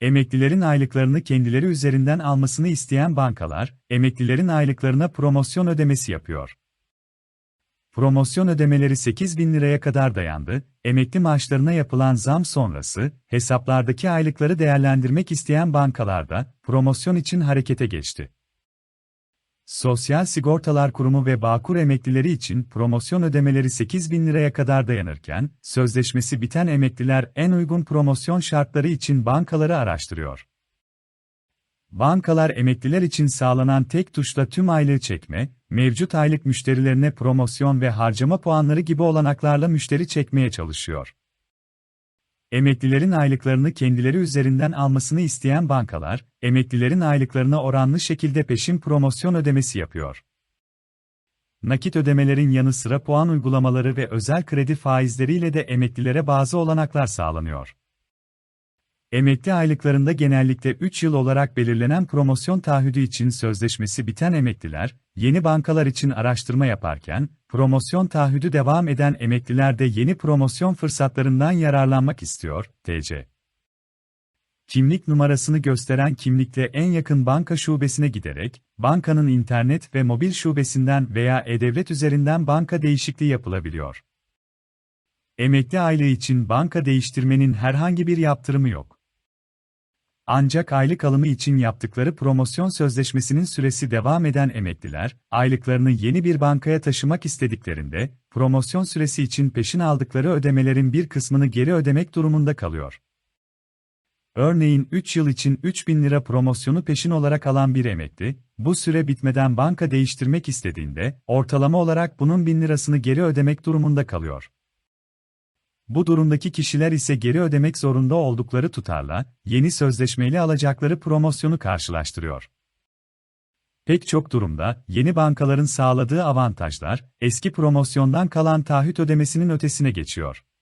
Emeklilerin aylıklarını kendileri üzerinden almasını isteyen bankalar, emeklilerin aylıklarına promosyon ödemesi yapıyor. Promosyon ödemeleri 8 bin liraya kadar dayandı, emekli maaşlarına yapılan zam sonrası, hesaplardaki aylıkları değerlendirmek isteyen bankalarda, promosyon için harekete geçti. Sosyal Sigortalar Kurumu ve Bağkur emeklileri için promosyon ödemeleri 8 bin liraya kadar dayanırken, sözleşmesi biten emekliler en uygun promosyon şartları için bankaları araştırıyor. Bankalar emekliler için sağlanan tek tuşla tüm aylığı çekme, mevcut aylık müşterilerine promosyon ve harcama puanları gibi olanaklarla müşteri çekmeye çalışıyor. Emeklilerin aylıklarını kendileri üzerinden almasını isteyen bankalar, emeklilerin aylıklarına oranlı şekilde peşin promosyon ödemesi yapıyor. Nakit ödemelerin yanı sıra puan uygulamaları ve özel kredi faizleriyle de emeklilere bazı olanaklar sağlanıyor. Emekli aylıklarında genellikle 3 yıl olarak belirlenen promosyon taahhüdü için sözleşmesi biten emekliler, yeni bankalar için araştırma yaparken, promosyon taahhüdü devam eden emekliler de yeni promosyon fırsatlarından yararlanmak istiyor, TC. Kimlik numarasını gösteren kimlikle en yakın banka şubesine giderek, bankanın internet ve mobil şubesinden veya e-devlet üzerinden banka değişikliği yapılabiliyor. Emekli aylığı için banka değiştirmenin herhangi bir yaptırımı yok. Ancak aylık alımı için yaptıkları promosyon sözleşmesinin süresi devam eden emekliler, aylıklarını yeni bir bankaya taşımak istediklerinde, promosyon süresi için peşin aldıkları ödemelerin bir kısmını geri ödemek durumunda kalıyor. Örneğin 3 yıl için 3000 lira promosyonu peşin olarak alan bir emekli, bu süre bitmeden banka değiştirmek istediğinde, ortalama olarak bunun 1000 lirasını geri ödemek durumunda kalıyor. Bu durumdaki kişiler ise geri ödemek zorunda oldukları tutarla, yeni sözleşmeyle alacakları promosyonu karşılaştırıyor. Pek çok durumda, yeni bankaların sağladığı avantajlar, eski promosyondan kalan taahhüt ödemesinin ötesine geçiyor.